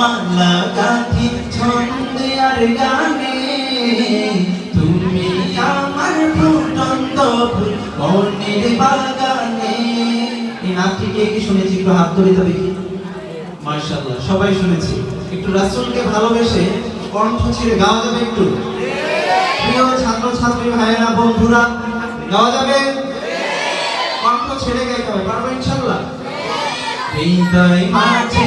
মালা গাথি ছন্দে গানে। তুমি আমার ফুটন্ত ফুল মনের বাগানে। এই নামটি কে কি শুনেছি? একটু হাত ধরে তো দেখি মার্শাল্লাহ সবাই শুনেছি। একটু রাসূলকে ভালোবেসে কণ্ঠ ছিঁড়ে গাওয়া যাবে একটু। প্রিয় ছাত্র ছাত্রী ভাইয়েরা, বন্ধুরা, গাওয়া যাবে? কণ্ঠ ছেড়ে গাইতে হবে, পারব ইনশাল্লাহ হৃদয় মাঝে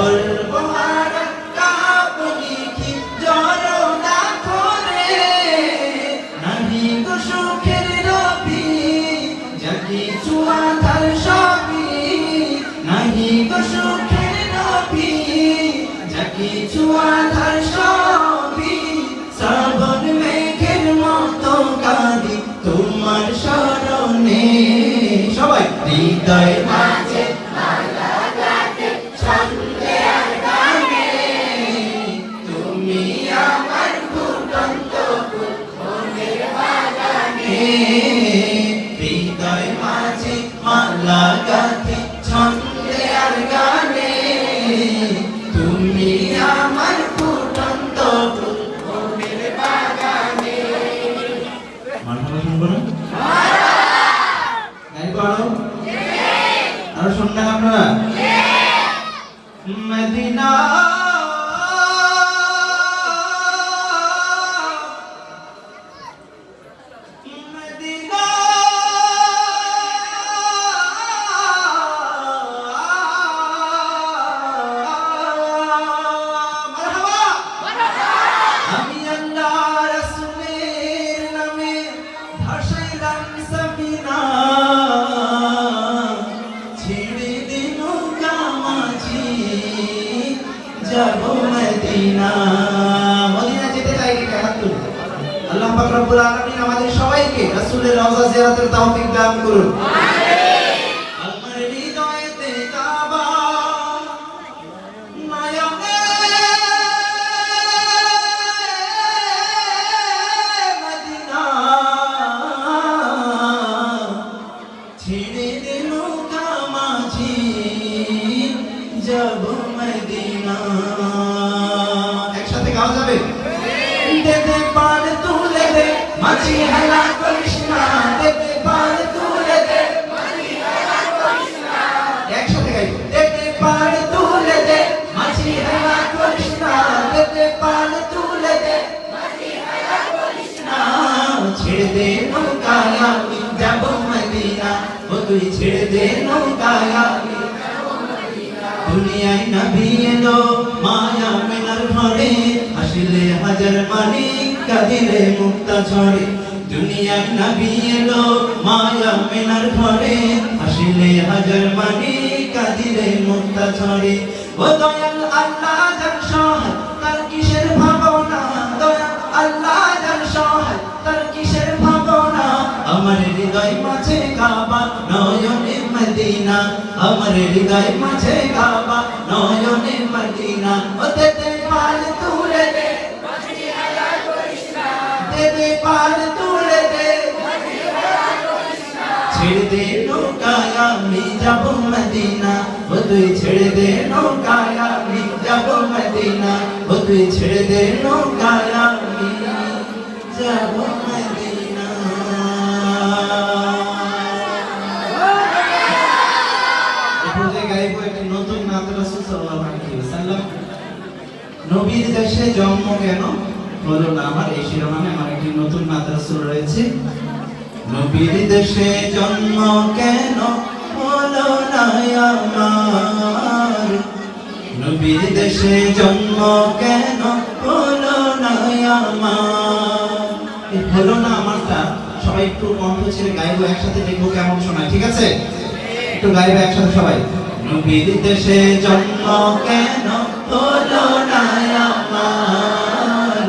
절 যাব মদিনা মদিনা যেতে চাই কে? হাত তুলুন আল্লাহ পাক রব্বুল আলামিন আমাদের সবাইকে রাসূলের রওজা জিয়ারতের তৌফিক দান করুন। আমার মাঝি হেলা করিস না দে দে পার তুলে দে একসাথে গাইবো দে দে পার তুলে দে মাঝি হেলা করিস না দে দে পার তুলে দে না যাব মদিনা ও তুই ছেড়ে দুনিয়ায় নবী মায়া মেনার ঘরে আসলে হাজার মানি কাদিলে মুক্তা ঝরে। দুনিয়ায় নবী এলো মায়া মেনার ঘরে। আসলে হাজার মানি কাদিলে মুক্তা ঝরে। ও দয়াল আল্লাহ যার সহায়, তার কিসের ভাবনা? দয়াল আল্লাহ যার সহায়, তার কিসের ভাবনা? আমার হৃদয় মাঝে কাবা, নয়নে মদিনা। আমার হৃদয় মাঝে কাবা, নয়নে মদিনা। ও তুই ছেড়ে দে নৌকায় ও তুই ছেড়ে দে নৌকায় নতুন নাত রাসূল সাল্লাল্লাহু নবীর দেশে জন্ম কেন? হলো না আমার, এই আমার একটি নতুন নাত রাসূল রয়েছে। নবীর দেশে জন্ম কেন? নবীর দেশে জন্ম কেন হলো হলো না আমারটা সবাই একটু কণ্ঠ ছেড়ে গাইবো, একসাথে দেখব কেমন শোনায়, ঠিক আছে? একটু গাইবো একসাথে সবাই। নবীর দেশে জন্ম কেন হলো না আমার?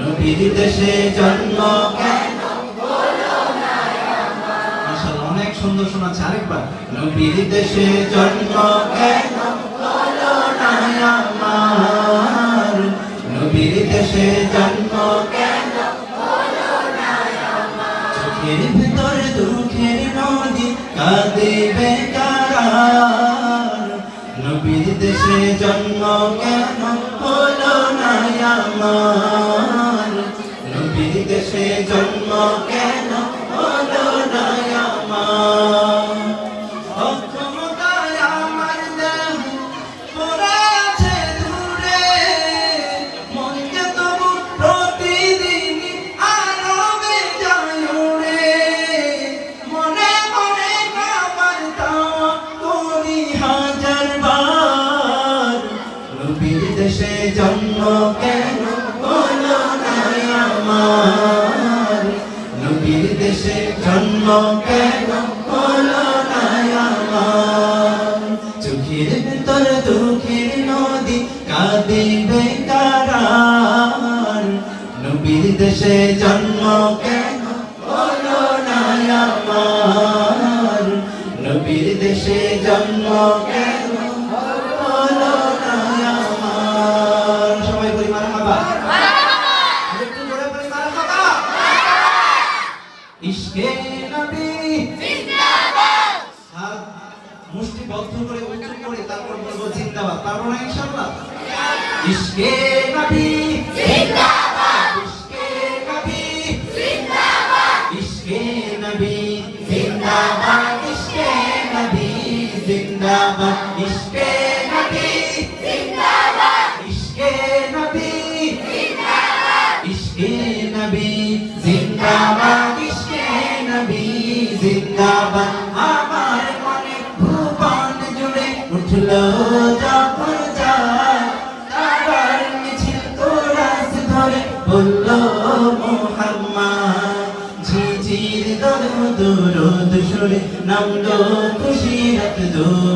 নবীর দেশে জন্ম কেন অনেক সুন্দর শোনাচ্ছে। আরেকবার নবীর দেশে জন্ম কেন দেশে জন্ম কেন চোখের দুঃখের নদী কাঁদে নবীর দেশে জন্ম কেন হলো না আমার নবীর দেশে জন্ম দেশে জন্ম কেন হলো চোখের ভেতর দুঃখের নদী কাঁদে বেকার নবীর দেশে জন্ম কেন হলো নবীর দেশে জন্ম কেন নবী হাত মুষ্টি বদ্ধ করে উঁচু করে তারপর বলব জিন্দাবাদ। পারব না ইনশাআল্লাহ ইশকে নবী জিন্দাবাদ। ইশকে নবী জিন্দাবাদ। ইশকে নবী। জিন্দাবাদ। ইশকে নবী। জিন্দাবাদ। ইশকে নবী। জিন্দাবাদ। ইশকে নবী। ইশকে নবী। জিন্দাবাদ। ইশকে নবী জিন্দাবাদ। আমার মনে ভুবন জুড়ে উঠল যখন যায়। তারার মিছিল কোরাস ধরে বলল মোহাম্মদ ঝিঝির দরদ দরদ সুরে নামলো খুশি রাত দুপুরে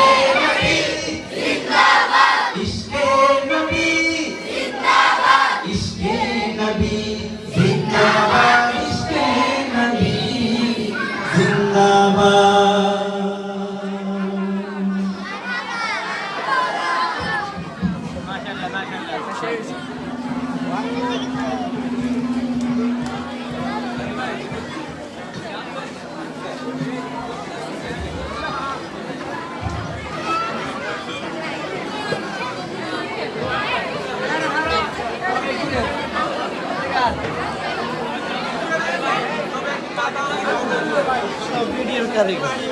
ভিডিও কারিগর